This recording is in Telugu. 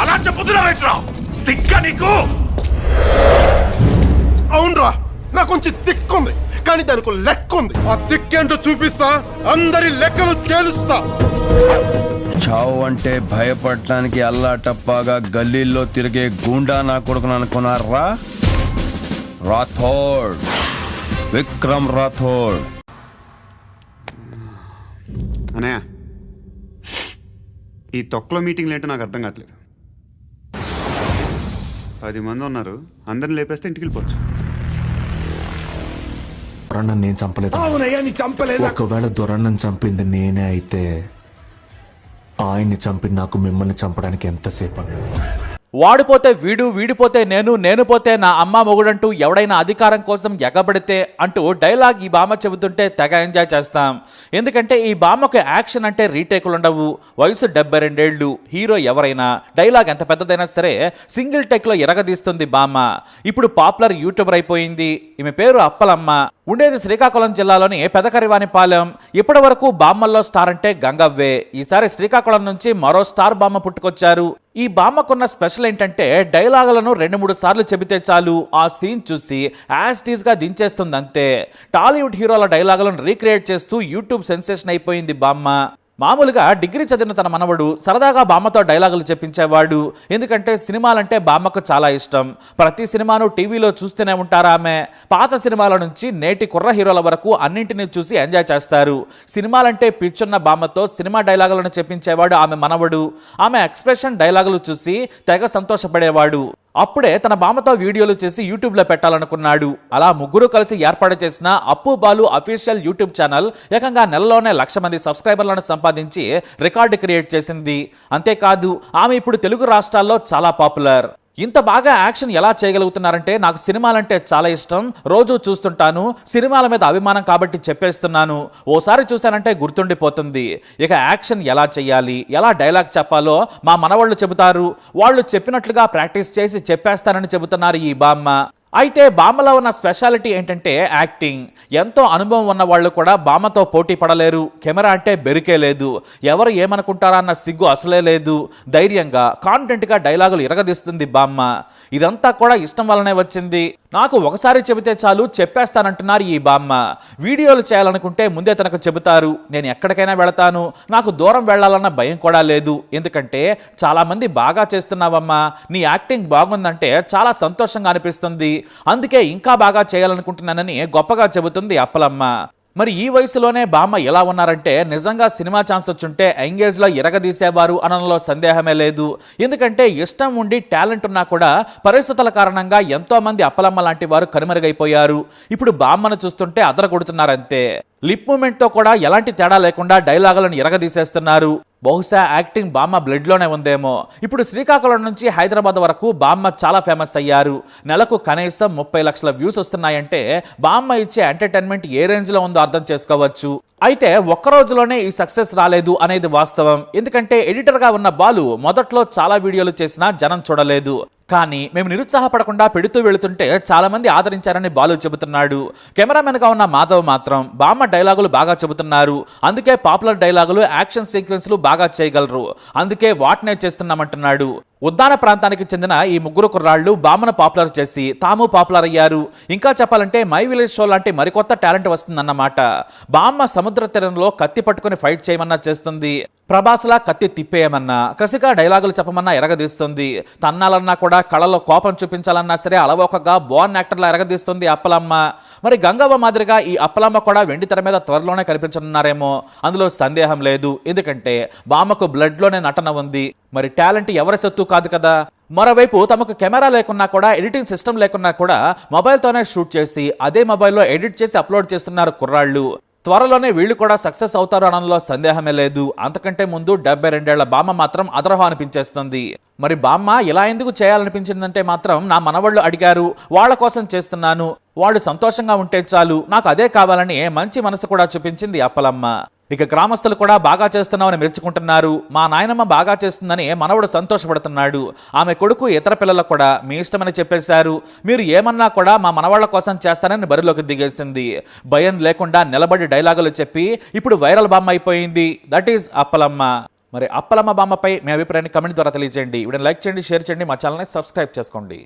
అలా చెప్పుతున్నావేట్రా తిక్క నీకు? అవునరా నాకు కొంచెం దిక్కుంది కానీ దానికి లెక్క ఉంది. ఆ దిక్కేంటో చూపిస్తా అందరి లెక్కలు తేలుస్తా. చావు అంటే భయపడటానికి అల్లాటప్పాగా గల్లీల్లో తిరిగే గూండా నా కొడుకును అనుకున్నారా? రాథోడ్. విక్రమ్ రాథోడ్. అనయ్య ఈ తొక్కలో మీటింగ్లు ఏంటో నాకు అర్థం కావట్లేదు. పది మంది ఉన్నారు. అందరిని లేపేస్తే ఇంటికి వెళ్ళిపోవచ్చు. దొరన్నను నేను చంపలేదు? ఒకవేళ దొరన్నను చంపింది నేనే అయితే ఆయన్ని చంపి నాకు మిమ్మల్ని చంపడానికి ఎంతసేపు అన్నది వాడిపోతే వీడు వీడిపోతే నేను నేను పోతే నా అమ్మ మొగుడంటూ ఎవడైనా అధికారం కోసం ఎగబడితే అంటూ డైలాగ్ ఈ బామ్మ చెబుతుంటే తెగ ఎంజాయ్ చేస్తాం. ఎందుకంటే ఈ బామ్మకు యాక్షన్ అంటే రీటేకులు ఉండవు. వయసు డెబ్బై రెండేళ్ళు హీరో ఎవరైనా డైలాగ్ ఎంత పెద్దదైనా సరే సింగిల్ టెక్లో ఎరగదీస్తుంది బామ్మ. ఇప్పుడు పాపులర్ యూట్యూబర్ అయిపోయింది. ఈమె పేరు అప్పలమ్మ. ఉండేది శ్రీకాకుళం జిల్లాలోని పెదకరివానిపాలెం. ఇప్పటి వరకు బామ్మల్లో స్టార్ అంటే గంగవ్వే. ఈసారి శ్రీకాకుళం నుంచి మరో స్టార్ బామ్మ పుట్టుకొచ్చారు. ఈ బామ్మకున్న స్పెషల్ ఏంటంటే డైలాగులను రెండు మూడు సార్లు చెబితే చాలు. ఆ సీన్ చూసి యాస్టీస్గా గా దించేస్తుంది అంతే టాలీవుడ్ హీరోల డైలాగులను రీక్రియేట్ చేస్తూ యూట్యూబ్ సెన్సేషన్ అయిపోయింది బామ్మ. మామూలుగా డిగ్రీ చదివిన తన మనవడు సరదాగా బామ్మతో డైలాగులు చెప్పించేవాడు. ఎందుకంటే సినిమాలంటే బామ్మకు చాలా ఇష్టం. ప్రతి సినిమాను టీవీలో చూస్తూనే ఉంటారు ఆమె? పాత సినిమాల నుంచి నేటి కుర్ర హీరోల వరకు అన్నింటినీ చూసి ఎంజాయ్ చేస్తారు. సినిమాలంటే పిచ్చున్న బామ్మతో సినిమా డైలాగులను చెప్పించేవాడు ఆమె మనవడు. ఆమె ఎక్స్ప్రెషన్ డైలాగులు చూసి తెగ సంతోషపడేవాడు. అప్పుడే తన బామతో వీడియోలు చేసి యూట్యూబ్లో పెట్టాలనుకున్నాడు. అలా ముగ్గురు కలిసి ఏర్పాటు చేసిన అప్పు బాలు అఫీషియల్ యూట్యూబ్ ఛానల్ ఏకంగా నెలలోనే లక్ష మంది సబ్స్క్రైబర్లను సంపాదించి రికార్డు క్రియేట్ చేసింది. అంతేకాదు ఆమె ఇప్పుడు తెలుగు రాష్ట్రాల్లో చాలా పాపులర్. ఇంత బాగా యాక్షన్ ఎలా చేయగలుగుతున్నారంటే నాకు సినిమాలంటే చాలా ఇష్టం. రోజు చూస్తుంటాను. సినిమాల మీద అభిమానం కాబట్టి చెప్పేస్తున్నాను. ఓసారి చూశానంటే గుర్తుండిపోతుంది. ఇక యాక్షన్ ఎలా చేయాలి? ఎలా డైలాగ్ చెప్పాలో మా మనవాళ్ళు చెబుతారు. వాళ్ళు చెప్పినట్లుగా ప్రాక్టీస్ చేసి చెప్పేస్తానని చెబుతున్నారు ఈ బామ్మ. అయితే బామ్మలో ఉన్న స్పెషాలిటీ ఏంటంటే యాక్టింగ్. ఎంతో అనుభవం ఉన్న వాళ్ళు కూడా బామ్మతో పోటీ పడలేరు. కెమెరా అంటే బెరికే లేదు. ఎవరు ఏమనుకుంటారా అన్న సిగ్గు అసలే లేదు. ధైర్యంగా కాన్ఫిడెంట్గా డైలాగులు ఇరగదీస్తుంది బామ్మ. ఇదంతా కూడా ఇష్టం వల్లనే వచ్చింది. నాకు ఒకసారి చెబితే చాలు చెప్పేస్తానంటున్నారు ఈ బామ్మ. వీడియోలు చేయాలనుకుంటే ముందే తనకు చెబుతారు నేను ఎక్కడికైనా వెళతాను నాకు దూరం వెళ్ళాలన్న భయం కూడా లేదు. ఎందుకంటే చాలామంది బాగా చేస్తున్నావమ్మా నీ యాక్టింగ్ బాగుందంటే చాలా సంతోషంగా అనిపిస్తుంది. అందుకే ఇంకా బాగా చేయాలనుకుంటున్నానని గొప్పగా చెబుతుంది అప్పలమ్మ. మరి ఈ వయసులోనే బామ్మ ఎలా ఉన్నారంటే నిజంగా సినిమా ఛాన్స్ వచ్చుంటే ఎంగేజ్లో ఎరగదీసేవారు అనడంలో సందేహమే లేదు. ఎందుకంటే ఇష్టం ఉండి టాలెంట్ ఉన్నా కూడా పరిస్థితుల కారణంగా ఎంతోమంది అప్పలమ్మ లాంటి వారు కనుమరుగైపోయారు. ఇప్పుడు బామ్మను చూస్తుంటే అదర కొడుతున్నారంతే లిప్ మూమెంట్తో కూడా ఎలాంటి తేడా లేకుండా డైలాగులను ఎరగదీసేస్తున్నారు. బహుశా యాక్టింగ్ బామ్మ బ్లడ్లోనే ఉందేమో. ఇప్పుడు శ్రీకాకుళం నుంచి హైదరాబాద్ వరకు బామ్మ చాలా ఫేమస్ అయ్యారు. నెలకు కనీసం ముప్పై లక్షల వ్యూస్ వస్తున్నాయంటే బామ్మ ఇచ్చే ఎంటర్టైన్మెంట్ ఏ రేంజ్లో ఉందో అర్థం చేసుకోవచ్చు. అయితే ఒక్క రోజులోనే ఈ సక్సెస్ రాలేదు అనేది వాస్తవం. ఎందుకంటే ఎడిటర్గా ఉన్న బాలు మొదట్లో చాలా వీడియోలు చేసినా జనం చూడలేదు. కానీ మేము నిరుత్సాహపడకుండా పెడుతూ వెళుతుంటే చాలామంది ఆదరించారని బాలు చెబుతున్నాడు. కెమెరామెన్గా ఉన్న మాధవ్ మాత్రం బామ్మ డైలాగులు బాగా చెబుతున్నారు. అందుకే పాపులర్ డైలాగులు యాక్షన్ సీక్వెన్స్లు బాగా చేయగలరు. అందుకే వాటినే చేస్తున్నామంటున్నాడు. ఉద్దాన ప్రాంతానికి చెందిన ఈ ముగ్గురు కుర్రాళ్ళు బామ్మను పాపులర్ చేసి తాము పాపులర్ అయ్యారు. ఇంకా చెప్పాలంటే మై విలేజ్ షో లాంటి మరికొత్త టాలెంట్ వస్తుందన్నమాట. బామ్మ సముద్ర తీరంలో కత్తి పట్టుకుని ఫైట్ చేయమన్నా చేస్తుంది. ప్రభాస్లా కత్తి తిప్పేయమన్నా కసిగా డైలాగులు చెప్పమన్నా ఎరగదీస్తుంది. తన్నాలన్నా కూడా కళలో కోపం చూపించాలన్నా సరే అలవోకగా బోన్ యాక్టర్లా ఎరగదీస్తుంది అప్పలమ్మ. మరి గంగవ్వ మాదిరిగా ఈ అప్పలమ్మ కూడా వెండి తెర మీద త్వరలోనే కనిపించనున్నారేమో. అందులో సందేహం లేదు. ఎందుకంటే బామ్మకు బ్లడ్లోనే నటన ఉంది. మరి టాలెంట్ ఎవరి సొత్తు కాదు కదా. మరోవైపు తమకు కెమెరా లేకున్నా కూడా ఎడిటింగ్ సిస్టమ్ లేకున్నా కూడా మొబైల్తోనే షూట్ చేసి అదే మొబైల్లో ఎడిట్ చేసి అప్లోడ్ చేస్తున్నారు కుర్రాళ్ళు. త్వరలోనే వీళ్ళు కూడా సక్సెస్ అవుతారు అనడంలో సందేహమే లేదు. అంతకంటే ముందు డెబ్బై రెండేళ్ళ బామ్మ మాత్రం అదరహం అనిపించేస్తుంది. మరి బామ్మ ఇలా ఎందుకు చేయాలనిపించిందంటే మాత్రం నా మనవాళ్ళు అడిగారు. వాళ్ళ కోసం చేస్తున్నాను. వాళ్ళు సంతోషంగా ఉంటే చాలు. నాకు అదే కావాలని మంచి మనసు కూడా చూపించింది అప్పలమ్మ. ఇక గ్రామస్తులు కూడా బాగా చేస్తున్నామని మెచ్చుకుంటున్నారు. మా నాయనమ్మ బాగా చేస్తుందని మనవడు సంతోషపడుతున్నాడు. ఆమె కొడుకు ఇతర పిల్లలకు కూడా మీ ఇష్టమని చెప్పేశారు. మీరు ఏమన్నా కూడా మా మనవాళ్ళ కోసం చేస్తానని బరిలోకి దిగేసింది. భయం లేకుండా నిలబడి డైలాగులు చెప్పి ఇప్పుడు వైరల్ బామ్మ అయిపోయింది. That is Appalamma. మరి అప్పలమ్మ బామ్మపై మీ అభిప్రాయాన్ని కమెంట్ ద్వారా తెలియజేయండి. వీడియో లైక్ చేయండి షేర్ చేయండి మా ఛానల్ని సబ్స్క్రైబ్ చేసుకోండి.